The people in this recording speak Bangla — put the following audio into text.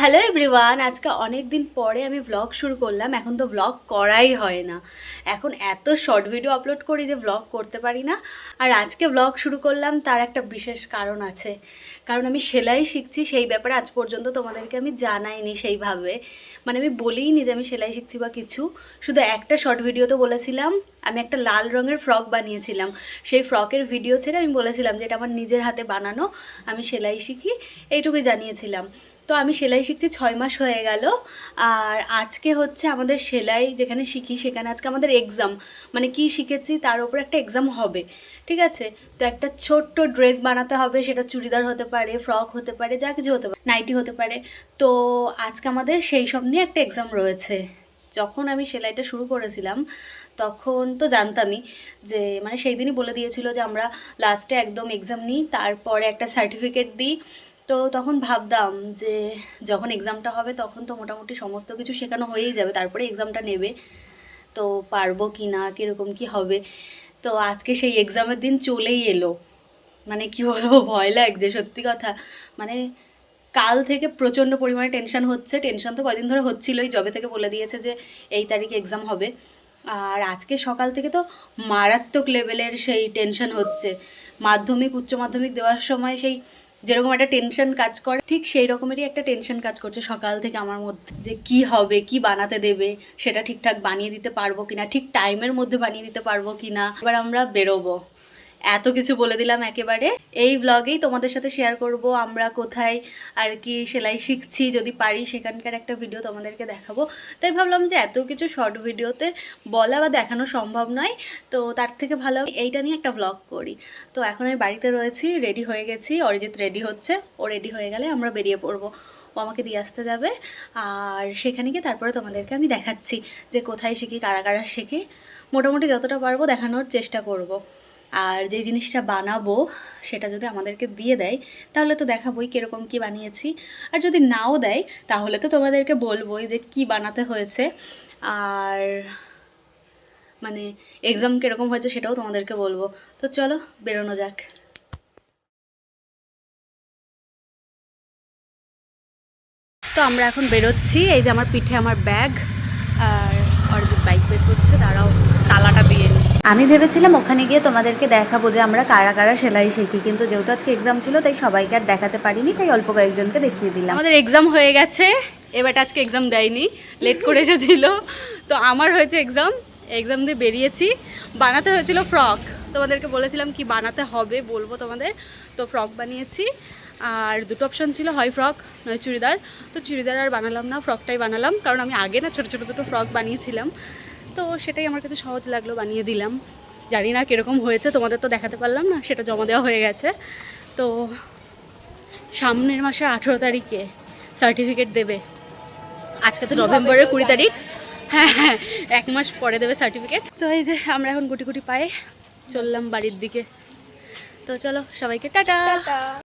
হ্যালো এভরিওয়ান আজকে অনেক দিন পরে আমি ব্লগ শুরু করলাম, এখন তো ব্লগ করাই হয় না। এখন এত শর্ট ভিডিও আপলোড করি যে ব্লগ করতে পারি না। আর আজকে ব্লগ শুরু করলাম, তার একটা বিশেষ কারণ আছে। কারণ আমি সেলাই শিখছি, সেই ব্যাপারে আজ পর্যন্ত তোমাদেরকে আমি জানাইনি সেইভাবে। মানে আমি বলিনি যে আমি সেলাই শিখছি বা কিছু। শুধু একটা শর্ট ভিডিওতে বলেছিলাম, আমি একটা লাল রঙের ফ্রক বানিয়েছিলাম। সেই ফ্রকের ভিডিও ছেড়ে আমি বলেছিলাম যে এটা আমার নিজের হাতে বানানো, আমি সেলাই শিখি, এইটুকুই জানিয়েছিলাম। তো আমি সেলাই শিখছি ছয় মাস হয়ে গেল। আর আজকে হচ্ছে আমাদের সেলাই যেখানে শিখি সেখানে আজকে আমাদের এক্সাম মানে কি শিখেছি তার উপর একটা এক্সাম হবে। ঠিক আছে? তো একটা ছোট্ট ড্রেস বানাতে হবে, সেটা চুড়িদার হতে পারে ফ্রক হতে পারে, যা কিছু হতে পারে নাইটি হতে পারে। তো আজকে আমাদের সেই সব নিয়ে একটা এক্সাম রয়েছে। যখন আমি সেলাইটা শুরু করেছিলাম, তখন তো জানতামই যে মানে সেই দিনই বলে দিয়েছিল যে, আমরা লাস্টে একদম এক্সাম নিই, তারপরে একটা সার্টিফিকেট দিই। তো তখন ভাবতাম যে যখন এক্সামটা হবে তখন তো মোটামুটি সমস্ত কিছু শেখানো হয়েই যাবে, তারপরে এক্সামটা নেবে। তো পারব কি না, কীরকম কি হবে? তো আজকে সেই এক্সামের দিন চলেই এলো। মানে কি বলব, ভয় লাগছে সত্যি কথা। মানে কাল থেকে প্রচণ্ড পরিমাণে টেনশন হচ্ছে। টেনশন তো কদিন ধরে হচ্ছিলোই জবে থেকে বলে দিয়েছে যে এই তারিখে এক্সাম হবে। আর আজকে সকাল থেকে তো মারাত্মক লেভেলের সেই টেনশন হচ্ছে। মাধ্যমিক, উচ্চ মাধ্যমিক দেওয়ার সময় সেই যেরকম একটা টেনশন কাজ করে, ঠিক সেই রকমেরই একটা টেনশন কাজ করছে সকাল থেকে আমার মধ্যে, যে কি হবে, কি বানাতে দেবে, সেটা ঠিকঠাক বানিয়ে দিতে পারব কিনা, ঠিক টাইমের মধ্যে বানিয়ে দিতে পারব কিনা, এবার আমরা বেরোবো। এত কিছু বলে দিলাম একেবারে। এই ব্লগেই তোমাদের সাথে শেয়ার করব, আমরা কোথায় আর কি সেলাই শিখছি, যদি পারি সেখানকার একটা ভিডিও তোমাদেরকে দেখাবো। তাই ভাবলাম যে এত কিছু শর্ট ভিডিওতে বলা বা দেখানো সম্ভব নয়, তো তার থেকে ভালো এইটা নিয়ে একটা ব্লগ করি। তো এখন আমি বাড়িতে রয়েছি রেডি হয়ে গেছি, অরিজিৎ রেডি হচ্ছে, ও রেডি হয়ে গেলে আমরা বেরিয়ে পড়ব। ও আমাকে দিয়ে আসতে যাবে, আর সেখানে গিয়ে তারপরে তোমাদেরকে আমি দেখাচ্ছি যে কোথায় শিখি, কারা কারা শেখে। মোটামুটি যতটা পারব দেখানোর চেষ্টা করব। আর যে জিনিসটা বানাবো, সেটা যদি আমাদেরকে দিয়ে দেয়, তাহলে তো দেখাবোই কীরকম কি বানিয়েছি। আর যদি নাও দেয়, তাহলে তো তোমাদেরকে বলবোই যে কি বানাতে হয়েছে। আর মানে এক্সাম কীরকম হয়েছে সেটাও তোমাদেরকে বলব। তো চলো, বেরোনো যাক। তো আমরা এখন বেরোচ্ছি। এই যে আমার পিঠে আমার ব্যাগ আর অরিজিৎ বাইক বের করছে তারাও আমি ভেবেছিলাম ওখানে গিয়ে তোমাদেরকে দেখাবো যে আমরা কারা কারা সেলাই শিখি, কিন্তু যেহেতু আজকে এক্সাম ছিল, তাই সবাইকে আর দেখাতে পারিনি, তাই অল্প কয়েকজনকে দেখিয়ে দিলাম। আমাদের এক্সাম হয়ে গেছে, এবার আজকে এক্সাম দেয়নি লেট করে এসেছিল। তো আমার হয়েছে এক্সাম এক্সাম দিয়ে বেরিয়েছি। বানাতে হয়েছিল ফ্রক তোমাদেরকে বলেছিলাম কি বানাতে হবে, বলব তোমাদের। তো ফ্রক বানিয়েছি, আর দুটো অপশন ছিল, হয় ফ্রক নয় চুড়িদার। তো চুড়িদার আর বানালাম না ফ্রকটাই বানালাম। কারণ আমি আগে না ছোটো ছোটো দুটো ফ্রক বানিয়েছিলাম। তো সেটাই আমার কাছে সহজ লাগল বানিয়ে দিলাম। জানি না কীরকম হয়েছে তোমাদের তো দেখাতে পারলাম না সেটা জমা দেওয়া হয়ে গেছে। তো সামনের মাসের আঠেরো তারিখে সার্টিফিকেট দেবে। আজকে তো নভেম্বরের কুড়ি তারিখ। হ্যাঁ হ্যাঁ এক মাস পরে দেবে সার্টিফিকেট তো এই যে আমরা এখন গুটি গুটি পায়ে চললাম বাড়ির দিকে। তো চলো সবাইকে টাটা।